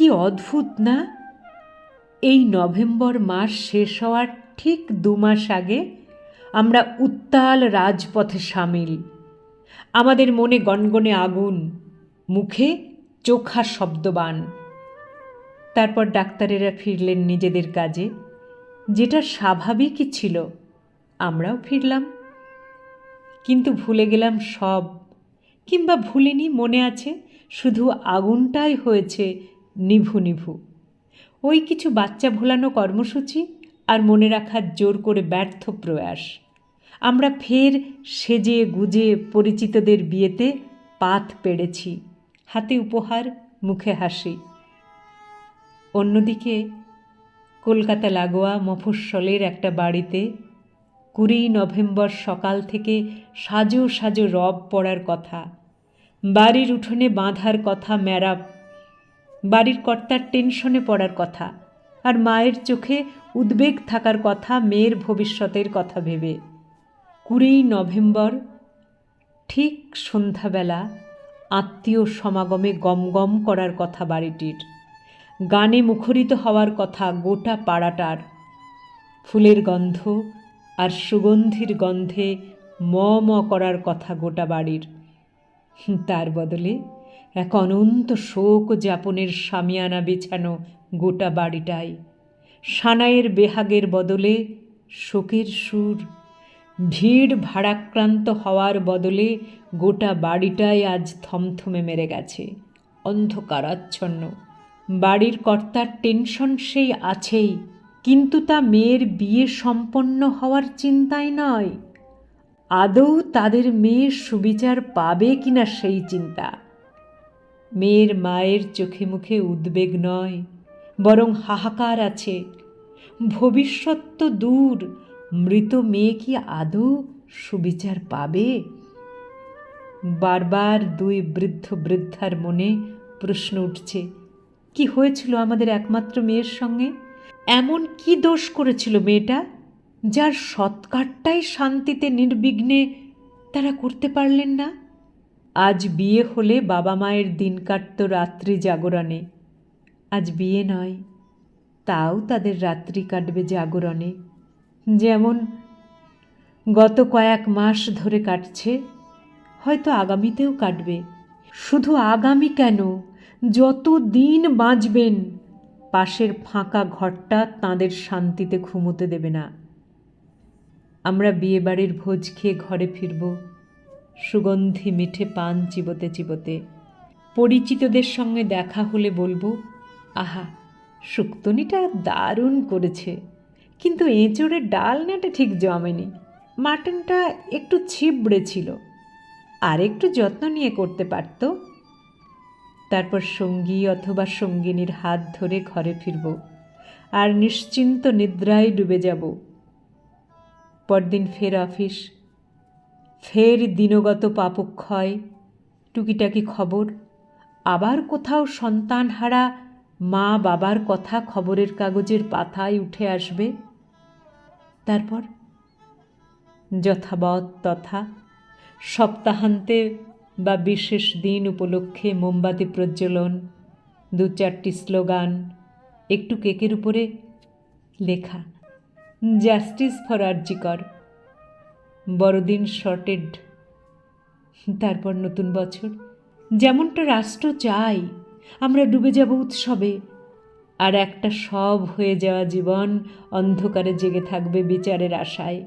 কি অদ্ভুত, না? এই নভেম্বর মাস শেষ হওয়ার ঠিক দু মাস আগে আমরা উত্তাল রাজপথে সামিল। আমাদের মনে গনগনে আগুন, মুখে চোখা শব্দবান। তারপর ডাক্তারেরা ফিরলেন নিজেদের কাজে, যেটা স্বাভাবিকই ছিল, আমরাও ফিরলাম। কিন্তু ভুলে গেলাম সব, কিংবা ভুলিনি মনে আছে, শুধু আগুনটাই হয়েছে নিভু নিভু। ওই কিছু বাচ্চা ভোলানো কর্মসূচি আর মনে রাখার জোর করে ব্যর্থ প্রয়াস। আমরা ফের সেজে গুজে পরিচিতদের বিয়েতে পাত পেড়েছি। হাতে উপহার, মুখে হাসি। অন্যদিকে কলকাতা লাগোয়া মফস্বলের একটা বাড়িতে কুড়ি নভেম্বর সকাল থেকে সাজো সাজো রব পড়ার কথা। বাড়ির উঠোনে বাঁধার কথা ম্যারাপ বাড়ির কর্তার টেনশনে পড়ার কথা আর মায়ের চোখে উদ্বেগ থাকার কথা মেয়ের ভবিষ্যতের কথা ভেবে। কুড়ি নভেম্বর, ঠিক সন্ধ্যাবেলা আত্মীয় সমাগমে গমগম করার কথা বাড়িটির। গানে মুখরিত হওয়ার কথা গোটা পাড়াটার। ফুলের গন্ধ আর সুগন্ধির গন্ধে ম ম করার কথা গোটা বাড়ির। তার বদলে এক অনন্ত শোক যাপনের সামিয়ানা বিছানো গোটা বাড়িটাই। সানাইয়ের বেহাগের বদলে শোকের সুর, ভিড় ভাড়াক্রান্ত হওয়ার বদলে গোটা বাড়িটাই আজ থমথমে মেরে গেছে, অন্ধকারাচ্ছন্ন। বাড়ির কর্তার টেনশন সেই আছেই, কিন্তু তা মেয়ের বিয়ে সম্পন্ন হওয়ার চিন্তায় নয়। আদৌ তাদের মেয়ে সুবিচার পাবে কিনা সেই চিন্তা? মেয়ের মায়ের চোখে মুখে উদ্বেগ নয়, বরং হাহাকার আছে। ভবিষ্যৎ তো দূর, মৃত মেয়ে কি আদৌ সুবিচার পাবে? বারবার দুই বৃদ্ধ বৃদ্ধার মনে প্রশ্ন উঠছে, কি হয়েছিল আমাদের একমাত্র মেয়ের সঙ্গে? এমন কি দোষ করেছিল মেয়েটা, যার সৎকারটাই শান্তিতে নির্বিঘ্নে তারা করতে পারলেন না? আজ বিয়ে হলে বাবা মায়ের দিন কাটত রাত্রি জাগরণে। আজ বিয়ে নয়, তাও তাদের রাত্রি কাটবে জাগরণে। যেমন গত কয়েক মাস ধরে কাটছে, হয়তো আগামীতেও কাটবে। শুধু আগামী কেন? যত দিন বাঁচবেন, পাশের ফাঁকা ঘরটা তাঁদের শান্তিতে ঘুমোতে দেবে না। আমরা বিয়েবাড়ির ভোজ খেয়ে ঘরে ফিরব। সুগন্ধি মিঠে পান চিবোতে চিবোতে। পরিচিতদের সঙ্গে দেখা হলে বলব, আহা, শুক্তনিটা দারুণ করেছে। কিন্তু এঁচড়ের ডালনাটা ঠিক জমেনি। মাটনটা একটু ছিবড়ে ছিল। আর একটু যত্ন নিয়ে করতে পারত? তারপর সঙ্গী অথবা সঙ্গিনীর হাত ধরে ঘরে ফিরব, আর নিশ্চিন্ত নিদ্রায় ডুবে যাব। পরদিন ফের অফিস। ফের দিনগত পাপক্ষয়। টুকিটাকি খবর। আবার কোথাও সন্তানহারা মা বাবার কথা খবরের কাগজের পাতায় উঠে আসবে। তারপর যথাবৎ তথা সপ্তাহান্তে বা বিশেষ দিন উপলক্ষে মোমবাতি প্রজ্বলন, দু চারটি স্লোগান, একটু কেকের উপরে লেখা, জাস্টিস ফর আর্জিকর। বড়দিন শর্টেড তারপর নতুন বছর। যেমনটা রাষ্ট্র চাই আমরা ডুবে যাব উৎসবে। আর একটা সব হয়ে যাওয়া জীবন অন্ধকারে জেগে থাকবে বিচারের আশায়।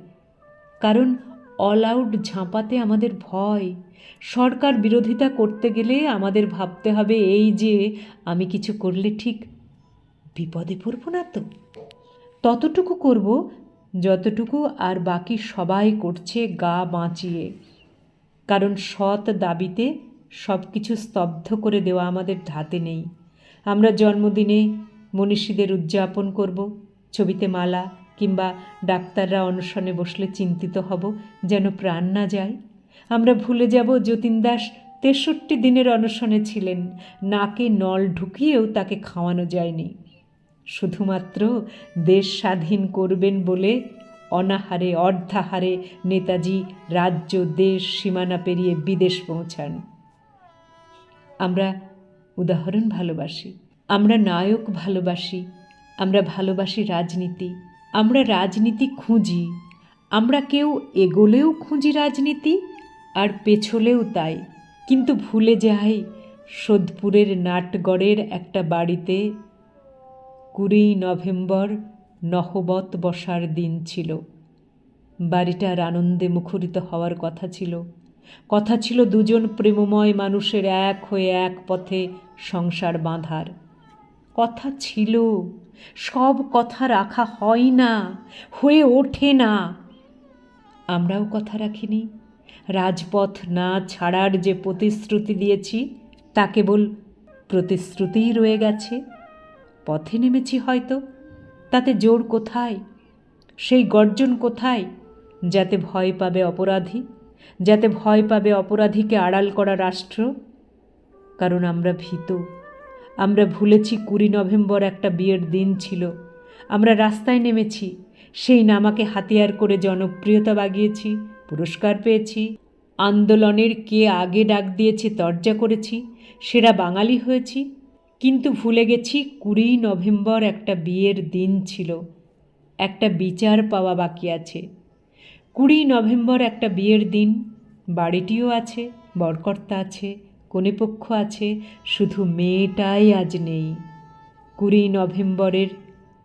কারণ অল আউট ঝাঁপাতে আমাদের ভয়। সরকার বিরোধিতা করতে গেলে আমাদের ভাবতে হবে এই যে, আমি কিছু করলে ঠিক বিপদে পড়ব না তো। ততটুকু করব যতটুকু আর বাকি সবাই করছে গা বাঁচিয়ে। কারণ সৎ দাবিতে সব কিছু স্তব্ধ করে দেওয়া আমাদের ধাতে নেই। আমরা জন্মদিনে মনীষীদের উদযাপন করব, ছবিতে মালা কিংবা ডাক্তাররা অনশনে বসলে চিন্তিত হব যেন প্রাণ না যায়। আমরা ভুলে যাব যতীন দাস তেষট্টি দিনের অনশনে ছিলেন, নাকে নল ঢুকিয়েও তাকে খাওয়ানো যায়নি। শুধুমাত্র দেশ স্বাধীন করবেন বলে অনাহারে, অর্ধাহারে নেতাজি রাজ্য, দেশ সীমানা পেরিয়ে বিদেশ পৌঁছান। আমরা উদাহরণ ভালোবাসি, আমরা নায়ক ভালোবাসি, আমরা ভালোবাসি রাজনীতি, আমরা রাজনীতি খুঁজি, আমরা কেউ এগোলেও খুঁজি রাজনীতি আর পেছলেও তাই। কিন্তু ভুলে যাই, সোদপুরের নাটগড়ের একটা বাড়িতে কুড়ি নভেম্বর নহবত বসার দিন ছিল। বাড়িটার আনন্দে মুখরিত হওয়ার কথা ছিল। কথা ছিল দুজন প্রেমময় মানুষের এক হয়ে এক পথে সংসার বাঁধার। কথা ছিল, সব কথা রাখা হয় না, হয়ে ওঠে না। আমরাও কথা রাখিনি। রাজপথ না ছাড়ার যে প্রতিশ্রুতি দিয়েছি, তা কেবল প্রতিশ্রুতিই রয়ে গেছে। পথে নেমেছি হয়তো। তাতে জোর কোথায়? সেই গর্জন কোথায়? যাতে ভয় পাবে অপরাধী? যাতে ভয় পাবে অপরাধীকে আড়াল করা রাষ্ট্র? কারণ আমরা ভীত। আমরা ভুলেছি কুড়ি নভেম্বর একটা বিয়ের দিন ছিল। আমরা রাস্তায় নেমেছি। সেই নামাকে হাতিয়ার করে জনপ্রিয়তা বাগিয়েছি, পুরস্কার পেয়েছি। আন্দোলনের কে আগে ডাক দিয়েছে, তর্জা করেছি। সেরা বাঙালি হয়েছি। কিন্তু ভুলে গেছি, কুড়ি নভেম্বর একটা বিয়ের দিন ছিল। একটা বিচার পাওয়া বাকি আছে। কুড়ি নভেম্বর একটা বিয়ের দিন। বাড়িটিও আছে, বরকর্তা আছে কনেপক্ষ আছে, শুধু মেয়েটাই আজ নেই। কুড়ি নভেম্বরের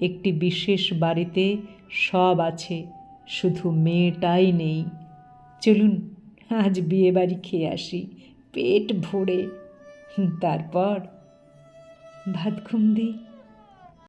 একটি বিশেষ বাড়িতে সব আছে, শুধু মেয়েটাই নেই। চলুন, আজ বিয়ে বাড়ি খেয়ে আসি, পেট ভরে। তারপর ভাত ঘুম দিই